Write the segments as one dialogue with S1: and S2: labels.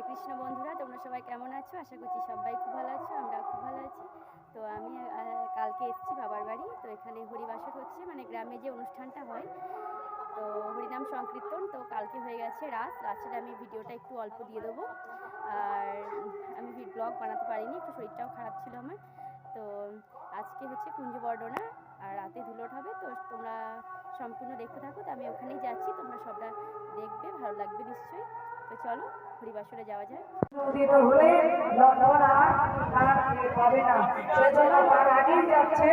S1: হরে কৃষ্ণ বন্ধুরা, তোমরা সবাই কেমন আছো? আশা করছি সবাই খুব ভালো আছো আমরা খুব ভালো আছি। তো আমি কালকে এসেছি বাবার বাড়ি, তো এখানে হরিবাসর হচ্ছে মানে গ্রামে যে অনুষ্ঠানটা হয়, তো হরিনাম সংকীর্তন, তো কালকে হয়ে গেছে রাত, রাত্রে আমি ভিডিওটা একটু অল্প দিয়ে দেবো। আর আমি ব্লগ বানাতে পারিনি, একটু শরীরটাও খারাপ ছিল আমার। তো আজকে হচ্ছে কুঞ্জ বর্ণনা আর রাতে ধুলোট হবে, তো তোমরা সম্পূর্ণ দেখতে থাকো, তো আমি ওখানেই যাচ্ছি, তোমরা সবটা দেখবে, ভালো লাগবে নিশ্চয়ই। তো চলো হরিবাসরে যাওয়া যায়
S2: উদিত হলে লক্ষণ আর আর হবে না সেজন্য তার আগেই যাচ্ছে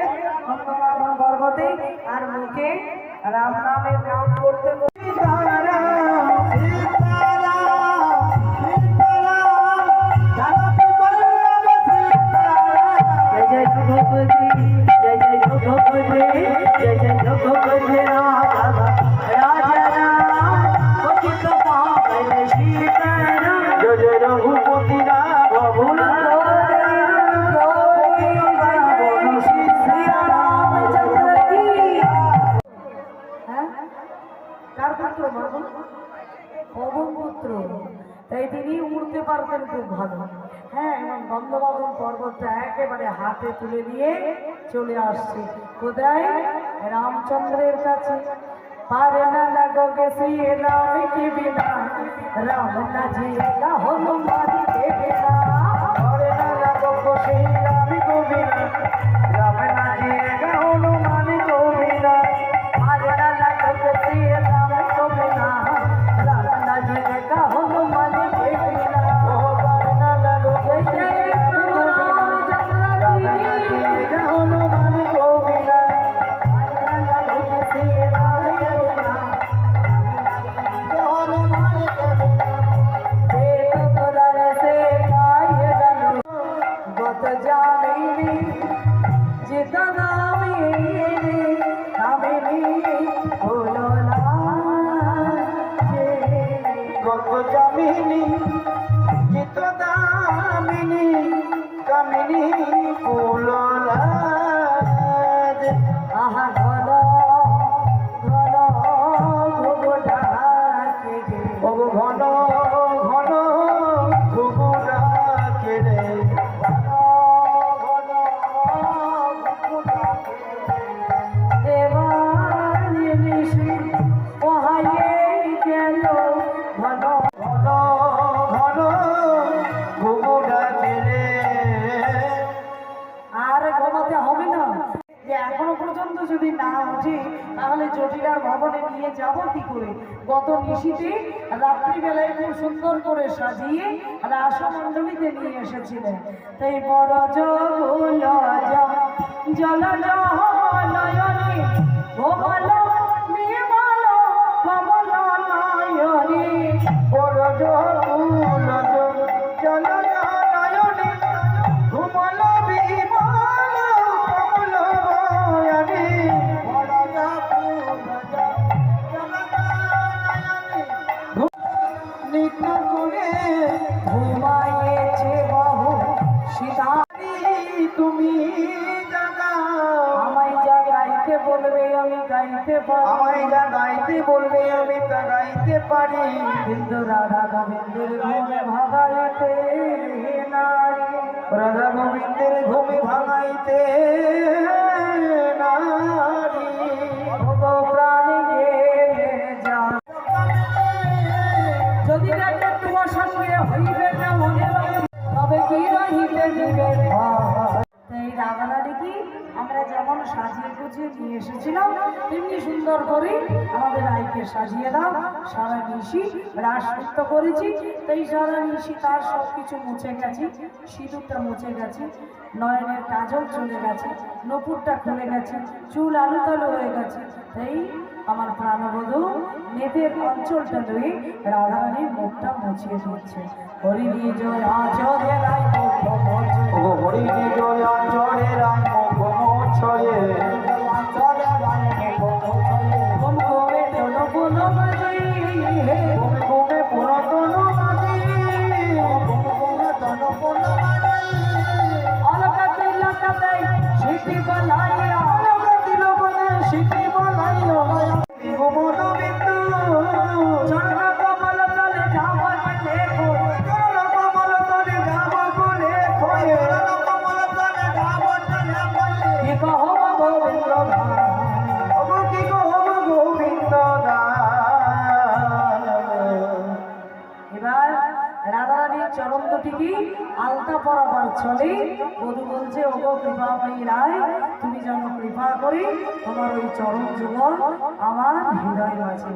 S2: নন্দমাধন পর্বতে আর মুখে রাম নামের নাম করতে। জয় জয় রঘুপতি জয় জয় রঘুপতি জয় জয় রঘুপতি রাম কার পুত্র পবন পুত্র। তাই তিনি উড়তে পারতেন খুব ভালো। হ্যাঁ এবং বন্ধবাদন পর্বতটা একেবারে হাতে তুলে নিয়ে চলে আসছে। কোথায়? রামচন্দ্রের কাছে। পারে না লাগোগে শ্রী রাম কি বিনা রাম না জিয়েগা হনুমান কে
S3: চিত্রদামিনী কামিনী কুলরাজ
S2: আহা ঘন ঘন গে
S3: ওগো ঘন ঘন ঘুঘুরা কেড়ে ঘন ঘন।
S2: উঠি, তাহলে জটিলার ভবনে নিয়ে যাব কি করে? গত নিশিতে রাত্রিবেলায় খুব সুন্দর করে সাজিয়ে রাসমণ্ডলীতে নিয়ে এসেছিলেন তাই বড় জল জল নয়নে
S3: তুমি
S2: আমায় যা গাইতে বলবে আমি গাইতে পারি।
S3: আমায় যা গাইতে বলবে আমি তা গাইতে পারি।
S2: কিন্তু রাধা গোবিন্দের ঘুমে ভাগাইতে নারী।
S3: রাধা গোবিন্দের ঘুমে ভাঙাইতে
S2: দেখি। আমরা যেমন সাজিয়ে গুছিয়ে নিয়ে এসেছিলাম, তেমনি সুন্দর করে আমাদের আইকে সাজিয়ে দাও। সারা নিশি মুক্ত করেছি। তাই সারা নিশি তার সব কিছু মুছে গেছে, সিঁদুরটা মুছে গেছে, নয়নের কাজল চলে গেছে, নপুরটা খুলে গেছে, চুল আলুতালু হয়ে গেছে। তাই আমার প্রাণবধূ নেপের অঞ্চলটা লয়ে রাধারানীর মুখটা মুছিয়ে দিচ্ছে। হরিণী জয়, আচরে রায়
S3: হরি জয়, আচরে রাম
S2: এবার রাধারানীর
S3: চরম
S2: দুটি কি আলতা চলে বধু বলছে, ওগো কৃপাময়ী রায়, তুমি যেন কৃপা করে তোমার ওই চরম যুগল আমার হৃদয় আছে